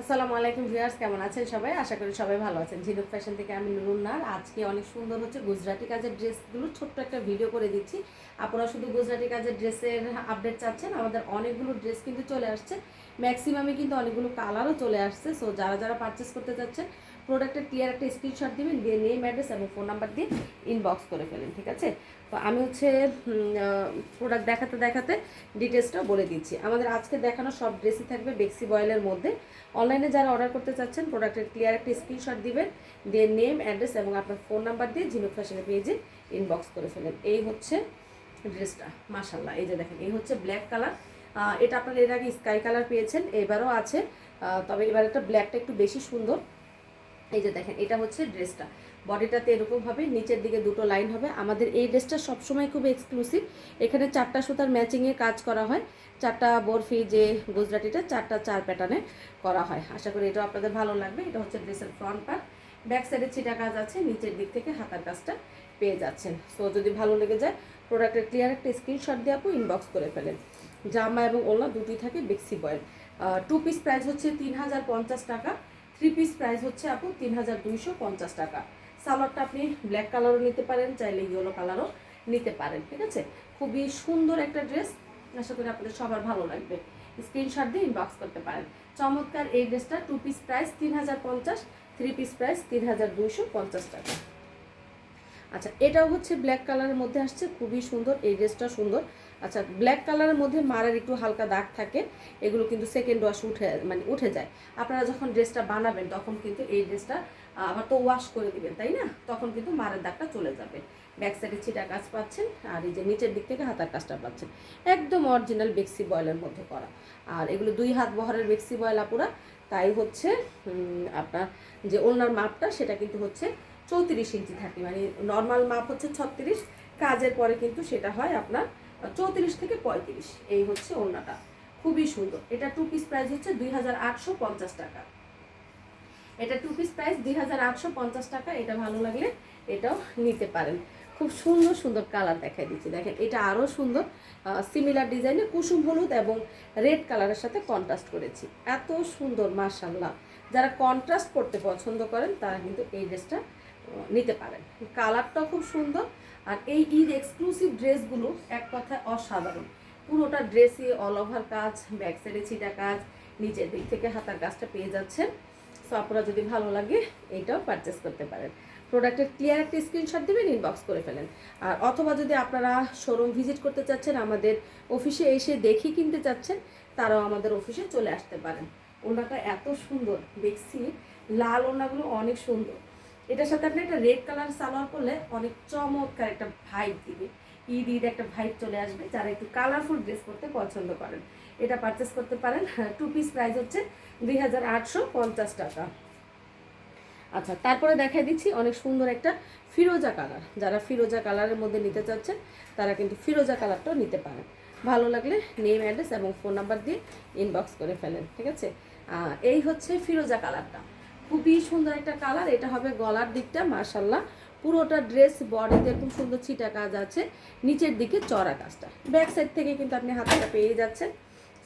আসসালামু আলাইকুম ভিউয়ার্স, কেমন আছেন সবাই? আশা করি সবাই ভালো আছেন। ঝিনুক ফ্যাশন থেকে আমি নুরুন্নার আজকে অনেক সুন্দর হচ্ছে গুজরাটি কাজের ড্রেসগুলো ছোট্ট একটা ভিডিও করে দিচ্ছি। আপনারা শুধু গুজরাটি কাজের ড্রেসের আপডেট চাচ্ছেন, আমাদের অনেকগুলো ড্রেস কিন্তু চলে আসছে। ম্যাক্সিমামে কিন্তু অনেকগুলো কালারও চলে আসছে। সো যারা যারা পারচেস করতে চাচ্ছেন প্রোডাক্টের ক্লিয়ার একটা স্ক্রিনশট দিবেন, দিয়ে নেম অ্যাড্রেস এবং ফোন নাম্বার দিয়ে ইনবক্স করে ফেলেন, ঠিক আছে? তো আমি হচ্ছে প্রোডাক্ট দেখাতে দেখাতে ডিটেলসটাও বলে দিচ্ছি। আমাদের আজকে দেখানো সব ড্রেসই থাকবে বেক্সি বয়েলের মধ্যে। অনলাইনে যারা অর্ডার করতে চাচ্ছেন প্রোডাক্টের ক্লিয়ার একটা স্ক্রিনশট দিবেন, দিয়ে নেম অ্যাড্রেস এবং আপনার ফোন নাম্বার দিয়ে ঝিনুক ফ্যাশনের পেজে ইনবক্স করে ফেলেন। এই হচ্ছে ড্রেসটা মাশাল্লাহ এই যে দেখেন, এই হচ্ছে ব্ল্যাক কালার এটা আপনারা এর আগে স্কাই কালার পেয়েছেন, এবারও আছে। তবে এবার একটা ব্ল্যাকটা একটু বেশি সুন্দর। এই যে দেখেন, এটা হচ্ছে ড্রেসটা। বডিটাতে এরকম হবে, নিচের দিকে দুটো লাইন হবে। আমাদের এই ড্রেসটা সবসময় খুব এক্সক্লুসিভ এখানে চারটা সুতার ম্যাচিংয়ে কাজ করা হয়। চারটা বরফি যে গুজরাটিটা, চারটা চার প্যাটার্নে করা হয়। আশা করি এটাও আপনাদের ভালো লাগবে। এটা হচ্ছে ড্রেসের ফ্রন্ট পার্ট ব্যাক সাইডে ছিটা কাজ আছে, নিচের দিক থেকে হাতার কাজটা পেয়ে যাচ্ছেন। সো যদি ভালো লেগে যায় প্রোডাক্টের ক্লিয়ার একটা স্ক্রিনশট দিয়ে আপু ইনবক্স করে ফেলেন। জামা এবং ওলা দুটি থাকে বেক্সি বয়েল টু পিস প্রাইস হচ্ছে তিন হাজার পঞ্চাশ টাকা। থ্রি পিস প্রাইস হচ্ছে আপু তিন হাজার দুইশো পঞ্চাশ টাকা। সালোয়ারটা আপনি ব্ল্যাক কালারও নিতে পারেন, চাইলে ইয়েলো কালারও নিতে পারেন, ঠিক আছে? খুবই সুন্দর একটা ড্রেস আশা করি আপনাদের সবার ভালো লাগবে। স্ক্রিনশট দিয়ে ইনবক্স করতে পারেন। চমৎকার এই ড্রেসটা টু পিস প্রাইস তিন হাজার পঞ্চাশ থ্রি পিস প্রাইস তিন হাজার দুইশো পঞ্চাশ টাকা। আচ্ছা এটাও হচ্ছে ব্ল্যাক কালারের মধ্যে আসছে, খুবই সুন্দর, এই ড্রেসটা সুন্দর। আচ্ছা ব্ল্যাক কালারের মধ্যে মারের একটু হালকা দাগ থাকে, এগুলো কিন্তু সেকেন্ড ওয়াশ উঠে মানে উঠে যায়। আপনারা যখন ড্রেসটা বানাবেন, তখন কিন্তু এই ড্রেসটা আবার তো ওয়াশ করে দিবেন, তাই না? তখন কিন্তু মারের দাগটা চলে যাবে। ব্যাক সাইডে ছিটা কাজ পাচ্ছেন, আর এই যে নিচের দিক থেকে হাতার কাজটা পাচ্ছেন। একদম অরিজিনাল বেক্সি বয়েলের মধ্যে করা। আর এগুলো দুই হাত বহরের বেক্সি বয়েল আপুরা, তাই হচ্ছে আপনার যে ওনার মাপটা, সেটা কিন্তু হচ্ছে চৌত্রিশ ইঞ্চি থাকে মানে নর্মাল মাপ হচ্ছে ছত্রিশ, কাজের পরে কিন্তু সেটা হয় আপনার চৌত্রিশ থেকে পঁয়ত্রিশ, এই হচ্ছে ওড়নাটা। খুবই সুন্দর। এটা টু পিস প্রাইস হচ্ছে দুই হাজার আটশো পঞ্চাশ টাকা। এটা টু পিস প্রাইস দুই হাজার আটশো পঞ্চাশ টাকা, এটা ভালো লাগলে এটাও নিতে পারেন। খুব সুন্দর সুন্দর কালার দেখাই দিচ্ছি। দেখেন, এটা আরও সুন্দর সিমিলার ডিজাইনে কুসুম হলুদ এবং রেড কালারের সাথে কন্ট্রাস্ট করেছি। এত সুন্দর মার্শাল্লাহ যারা কন্ট্রাস্ট করতে পছন্দ করেন, তারা কিন্তু এই ড্রেসটা নিতে পারেন। কালারটাও খুব সুন্দর আর এই ঈদ এক্সক্লুসিভ ড্রেসগুলো এক কথায় অসাধারণ। পুরোটা ড্রেসই অল ওভার কাজ ব্যাক সাইডে ছিটা কাজ, নিচের দিক থেকে হাতার কাজটা পেয়ে যাচ্ছেন। সো আপনারা যদি ভালো লাগে এইটাও পারচেস করতে পারেন। প্রোডাক্টের ক্লিয়ার একটা স্ক্রিনশট দেবেন ইনবক্স করে ফেলেন। আর অথবা যদি আপনারা শোরুম ভিজিট করতে চাচ্ছেন, আমাদের অফিসে এসে দেখি কিনতে চাচ্ছেন, তারাও আমাদের অফিসে চলে আসতে পারেন। ওনাটা এত সুন্দর, দেখছি লাল ওনাগুলো অনেক সুন্দর। এটার সাথে আপনি একটা রেড কালার সালোয়ার করলে অনেক চমৎকার একটা ভাইব দিবে। ঈদ ঈদ একটা ভাইব চলে আসবে। যারা একটু কালারফুল ড্রেস করতে পছন্দ করেন, এটা পারচেস করতে পারেন। টু পিস প্রাইস হচ্ছে দুই হাজার আটশো পঞ্চাশ টাকা। আচ্ছা তারপরে দেখাই দিচ্ছি অনেক সুন্দর একটা ফিরোজা কালার যারা ফিরোজা কালারের মধ্যে নিতে চাচ্ছেন, তারা কিন্তু ফিরোজা কালারটাও নিতে পারেন। ভালো লাগলে নেম অ্যাড্রেস এবং ফোন নাম্বার দিয়ে ইনবক্স করে ফেলেন, ঠিক আছে? এই হচ্ছে ফিরোজা কালারটা খুবই সুন্দর একটা কালার। এটা হবে গলার দিকটা মার্শাল্লাহ পুরোটা ড্রেস বডিতে খুব সুন্দর ছিটা কাজ আছে। নিচের দিকে চড়া কাজটা। ব্যাক সাইড থেকে কিন্তু আপনি হাতটা পেয়ে যাচ্ছেন।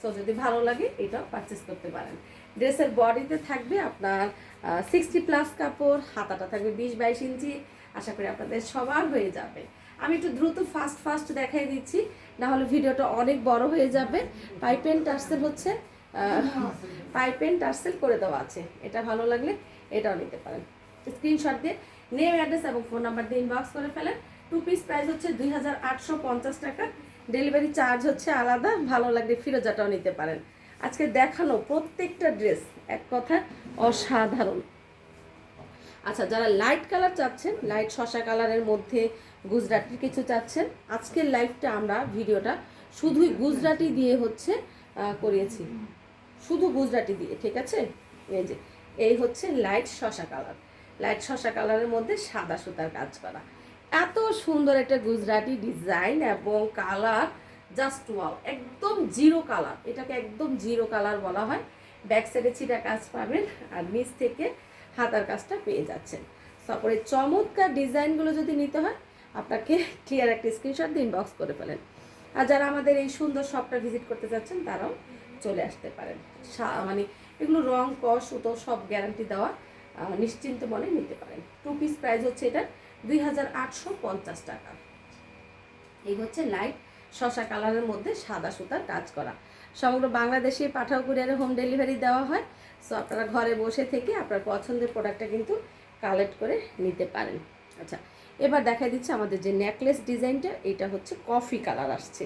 সো যদি ভালো লাগে, এটাও পারচেস করতে পারেন। ড্রেসের বডিতে থাকবে আপনার সিক্সটি প্লাস কাপড়, হাতাটা থাকবে বিশ বাইশ ইঞ্চি। আশা করি আপনাদের সবার হয়ে যাবে। আমি একটু দ্রুত ফাস্ট ফাস্ট দেখাই দিচ্ছি। না হলে ভিডিওটা অনেক বড় হয়ে যাবে। পাইপেন আসতে হচ্ছে পাইপেন টার্সেল করে দেওয়া আছে। এটা ভালো লাগলে এটাও নিতে পারেন। স্ক্রিনশট দিয়ে নেম, অ্যাড্রেস এবং ফোন নাম্বার দিয়ে ইনবক্স করে ফেলেন। টু পিস প্রাইস হচ্ছে দুই হাজার আটশো পঞ্চাশ টাকা। ডেলিভারি চার্জ হচ্ছে আলাদা, ভালো লাগলে ফিরোজাটাও নিতে পারেন। আজকে দেখানো প্রত্যেকটা ড্রেস এক কথায় অসাধারণ। আচ্ছা যারা লাইট কালার চাচ্ছেন লাইট শশা কালারের মধ্যে গুজরাটির কিছু চাচ্ছেন, আজকের লাইভটা আমরা ভিডিওটা শুধুই গুজরাটি দিয়ে হচ্ছে করিয়েছি। শুধু গুজরাটি দিয়ে, ঠিক আছে? এই যে, এই হচ্ছে লাইট শশা কালার। লাইট শশা কালারের মধ্যে সাদা সুতার কাজ করা। এত সুন্দর একটা গুজরাটি ডিজাইন এবং কালার, জাস্ট ওয়াও, একদম জিরো কালার। এটাকে একদম জিরো কালার বলা হয়। ব্যাক সাইডে ছিটা কাজ পাবেন আর নিচ থেকে হাতার কাজটা পেয়ে যাচ্ছেন। তারপরে চমৎকার ডিজাইনগুলো যদি নিতে হয়, আপনাকে ক্লিয়ার একটা স্ক্রিনশট দিয়ে ইনবক্স করে ফেলেন। আর যারা আমাদের এই সুন্দর শপটা ভিজিট করতে চাচ্ছেন, তারাও চলে আসতে পারেন। মানে এগুলো রং, কস, সুতো সব গ্যারান্টি দেওয়া নিশ্চিন্ত মনে নিতে পারেন। টু পিস প্রাইস হচ্ছে এটা দুই হাজার আটশো পঞ্চাশ টাকা। এই হচ্ছে লাইট শশা কালারের মধ্যে সাদা সুতার কাজ করা। সমগ্র বাংলাদেশে পাঠাও কুরিয়ারে হোম ডেলিভারি দেওয়া হয়। সো আপনারা ঘরে বসে থেকে আপনার পছন্দের প্রোডাক্টটা কিন্তু কালেক্ট করে নিতে পারেন। আচ্ছা এবার দেখা দিচ্ছে আমাদের যে নেকলেস ডিজাইনটা এটা হচ্ছে কফি কালার আসছে।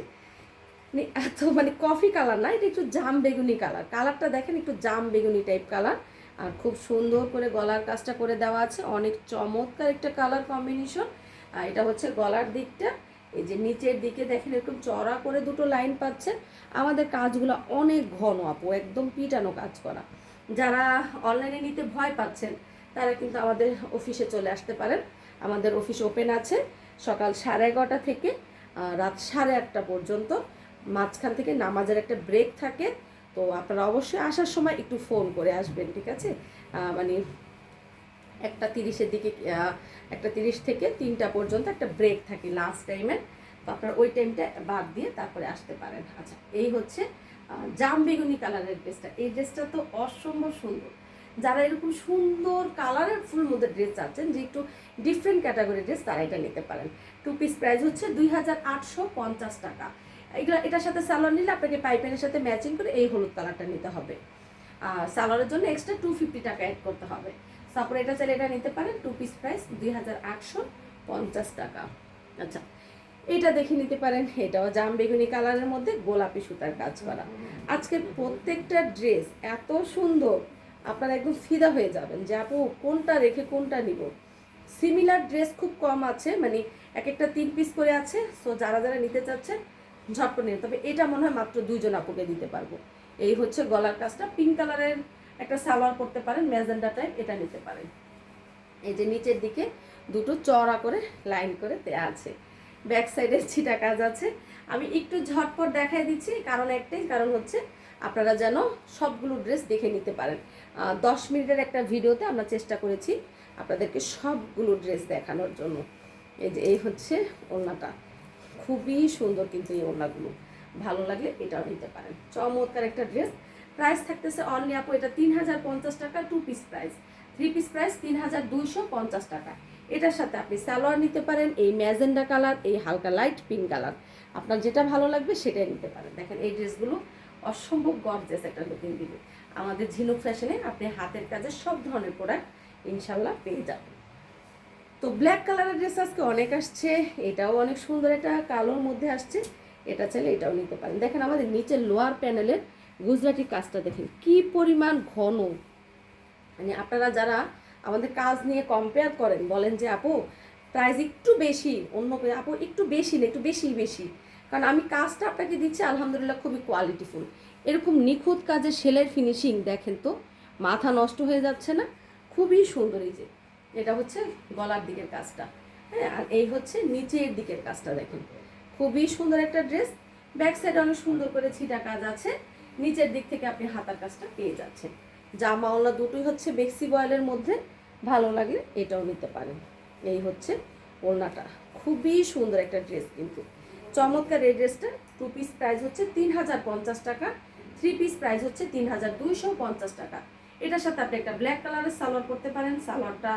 এত মানে কফি কালার না, এটা একটু জাম বেগুনি কালার কালারটা দেখেন, একটু জাম বেগুনি টাইপ কালার আর খুব সুন্দর করে গলার কাজটা করে দেওয়া আছে। অনেক চমৎকার একটা কালার কম্বিনেশন আর এটা হচ্ছে গলার দিকটা। এই যে নিচের দিকে দেখেন, এরকম চড়া করে দুটো লাইন পাচ্ছেন আমাদের কাজগুলো অনেক ঘন আপু, একদম পিটানো কাজ করা। যারা অনলাইনে নিতে ভয় পাচ্ছেন, তারা কিন্তু আমাদের অফিসে চলে আসতে পারেন। আমাদের অফিস ওপেন আছে সকাল সাড়ে এগারোটা থেকে রাত সাড়ে আটটা পর্যন্ত। মাঝখান থেকে নামাজের একটা ব্রেক থাকে, তো আপনারা অবশ্যই আসার সময় একটু ফোন করে আসবেন, ঠিক আছে? মানে একটা তিরিশের দিকে একটা তিরিশ থেকে তিনটা পর্যন্ত একটা ব্রেক থাকে লাস্ট টাইমে তো আপনারা ওই টাইমটা বাদ দিয়ে তারপরে আসতে পারেন। আচ্ছা এই হচ্ছে জাম বেগুনি কালারের ড্রেসটা এই ড্রেসটা তো অসম্ভব সুন্দর। যারা এরকম সুন্দর কালারের ফুল মধ্যে ড্রেস চাচ্ছেন, যে একটু ডিফারেন্ট ক্যাটাগরির ড্রেস তারা এটা নিতে পারেন। টু পিস প্রাইস হচ্ছে দুই হাজার আটশো পঞ্চাশ টাকা। এটার সাথে সালোয়ার নিলে আপনাকে পাইপেনের সাথে ম্যাচিং করে এই হলুদ কালারটা নিতে হবে। আর সালোয়ারের জন্য এক্সট্রা টু ফিফটি টাকা অ্যাড করতে হবে। তারপরে এটা চাইলে এটা নিতে পারেন টু পিস প্রাইস দুই হাজার আটশো পঞ্চাশ টাকা। আচ্ছা এটা দেখে নিতে পারেন, এটাও জাম বেগুনি কালারের মধ্যে গোলাপি সুতার কাজ করা। আজকের প্রত্যেকটা ড্রেস এত সুন্দর, আপনারা একদম ফিদা হয়ে যাবেন যে আপু কোনটা রেখে কোনটা নিব। সিমিলার ড্রেস খুব কম আছে মানে এক একটা তিন পিস করে আছে সো যারা যারা নিতে চাচ্ছেন ঝটপট নিন তবে এটা মনে হয় মাত্র দুইজন আপুকে দিতে পারব। এই হচ্ছে গলার কাজটা। পিঙ্ক কালারের একটা সালোয়ার করতে পারেন ম্যাজেন্ডা টাইপ এটা নিতে পারেন। এই যে নিচের দিকে দুটো চড়া করে লাইন করে দেয়া আছে। ব্যাক সাইডে ছিটা কাজ আছে, আমি একটু ঝটপট দেখাই দিচ্ছি, কারণ একটাই, কারণ হচ্ছে আপনারা যেন সবগুলো ড্রেস দেখে নিতে পারেন। দশ মিনিটের একটা ভিডিওতে আমরা চেষ্টা করেছি আপনাদেরকে সবগুলো ড্রেস দেখানোর জন্য। এই যে, এই হচ্ছে ওড়নাটা। খুবই সুন্দর কিন্তু এই ওড়নাগুলো। ভালো লাগলে এটাও নিতে পারেন। চমৎকার একটা ড্রেস। প্রাইস থাকতেছে অনলি আপু এটা তিন হাজার পঞ্চাশ টাকা two piece price three piece price তিন হাজার দুইশো পঞ্চাশ টাকা। এটার সাথে আপনি সালোয়ার নিতে পারেন, এই ম্যাজেন্ডা কালার, এই হালকা লাইট পিঙ্ক কালার। আপনার যেটা ভালো লাগবে সেটাই নিতে পারেন। দেখেন এই ড্রেসগুলো অসম্ভব গর্জেস একটা লুকিং দিবে আমাদের ঝিনুক ফ্যাশনে আপনি হাতের কাজে সব ধরনের প্রোডাক্ট ইনশাল্লাহ পেয়ে যাবেন। তো ব্ল্যাক কালারের ড্রেস আজকে অনেক আসছে, এটাও অনেক সুন্দর, একটা কালোর মধ্যে আসছে, এটা চাইলে এটাও নিতে পারেন। দেখেন আমাদের নিচের লোয়ার প্যানেলের গুজরাটি কাজটা দেখেন, কি পরিমাণ ঘন। মানে আপনারা যারা আমাদের কাজ নিয়ে কম্পেয়ার করেন, বলেন যে, আপু প্রাইস একটু বেশি, অন্য আপু, একটু বেশি না, একটু বেশি বেশি। কারণ আমি কাজটা আপনাকে দিচ্ছি, আলহামদুলিল্লাহ, খুবই কোয়ালিটিফুল এরকম নিখুঁত কাজের সেলের ফিনিশিং দেখেন তো, মাথা নষ্ট হয়ে যাচ্ছে না, খুবই সুন্দর এই যে। এটা হচ্ছে গলার দিকের কাজটা। হ্যাঁ আর এই হচ্ছে নিচের দিকের কাজটা দেখুন। খুবই সুন্দর একটা ড্রেস। ব্যাক সাইডে অনেক সুন্দর করে ছিটা কাজ আছে। নিচের দিক থেকে আপনি হাতার কাজটা পেয়ে যাচ্ছেন। জামা ওলা দুটোই হচ্ছে বেক্সি বয়েলের মধ্যে। ভালো লাগলে এটাও নিতে পারেন। এই হচ্ছে ওড়নাটা। খুবই সুন্দর একটা ড্রেস কিন্তু। চমৎকার এই ড্রেসটা। টু পিস প্রাইস হচ্ছে তিন হাজার পঞ্চাশ টাকা। থ্রি পিস প্রাইস হচ্ছে তিন হাজার দুইশো পঞ্চাশ টাকা। এটার সাথে আপনি একটা ব্ল্যাক কালারের সালোয়ার করতে পারেন। সালোয়ারটা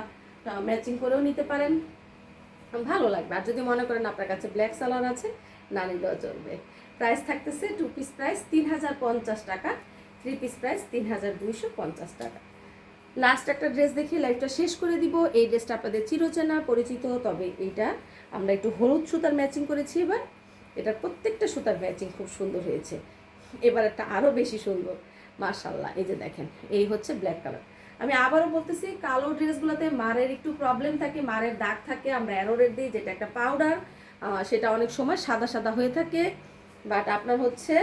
ম্যাচিং করেও নিতে পারেন। ভালো লাগবে। আর যদি মনে করেন আপনার কাছে ব্ল্যাক সালোয়ার আছে, না নিলেও চলবে। প্রাইস থাকতেছে টু পিস প্রাইস তিন হাজার পঞ্চাশ টাকা থ্রি পিস প্রাইস তিন হাজার দুইশো পঞ্চাশ টাকা। লাস্ট একটা ড্রেস দেখিয়ে লাইফটা শেষ করে দিব। এই ড্রেসটা আপনাদের চিরচেনা, পরিচিত, তবে এইটা আমরা একটু হলুদ সুতার ম্যাচিং করেছি এবার। এটার প্রত্যেকটা সুতার ম্যাচিং খুব সুন্দর হয়েছে। এবার একটা আরও বেশি সুন্দর। মার্শাল্লাহ এই যে দেখেন, এই হচ্ছে ব্ল্যাক কালার আমি আবারও বলতেছি, কালো ড্রেসগুলোতে মারের একটু প্রবলেম থাকে, মারের দাগ থাকে, আমরা অ্যারোরের দিই, যেটা একটা পাউডার সেটা অনেক সময় সাদা সাদা হয়ে থাকে। বাট আপনার হচ্ছে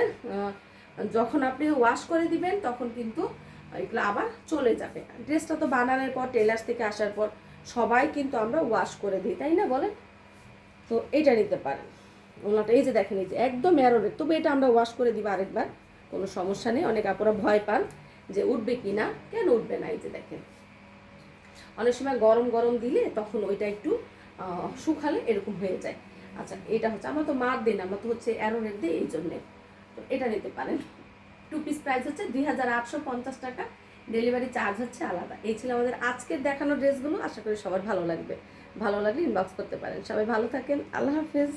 যখন আপনি ওয়াশ করে দিবেন, তখন কিন্তু এগুলো আবার চলে যাবে। ড্রেসটা তো বানানোর পর টেলার্স থেকে আসার পর, সবাই কিন্তু আমরা ওয়াশ করে দিই, তাই না বলেন? তো এটা নিতে পারেন। ওনাটা, এই যে দেখেন, এই যে একদম অ্যারোরের তবে এটা আমরা ওয়াশ করে দিব আরেকবার, কোনো সমস্যা নেই, অনেক আপুরা ভয় পান। যে উঠবে কি না কেন উঠবে না এই যে দেখেন। অনেক সময় গরম গরম দিলে তখন ওইটা একটু শুকালে এরকম হয়ে যায়। আচ্ছা এটা হচ্ছে আমরা তো মার দিই না আমরা তো হচ্ছে অ্যারোনের দিই এই জন্যে। তো এটা নিতে পারেন। টু পিস প্রাইস হচ্ছে দুই হাজার আটশো পঞ্চাশ টাকা। ডেলিভারি চার্জ হচ্ছে আলাদা। এই ছিল আমাদের আজকের দেখানো ড্রেসগুলো আশা করি সবার ভালো লাগবে। ভালো লাগলে ইনবক্স করতে পারেন। সবাই ভালো থাকেন। আল্লাহ হাফেজ।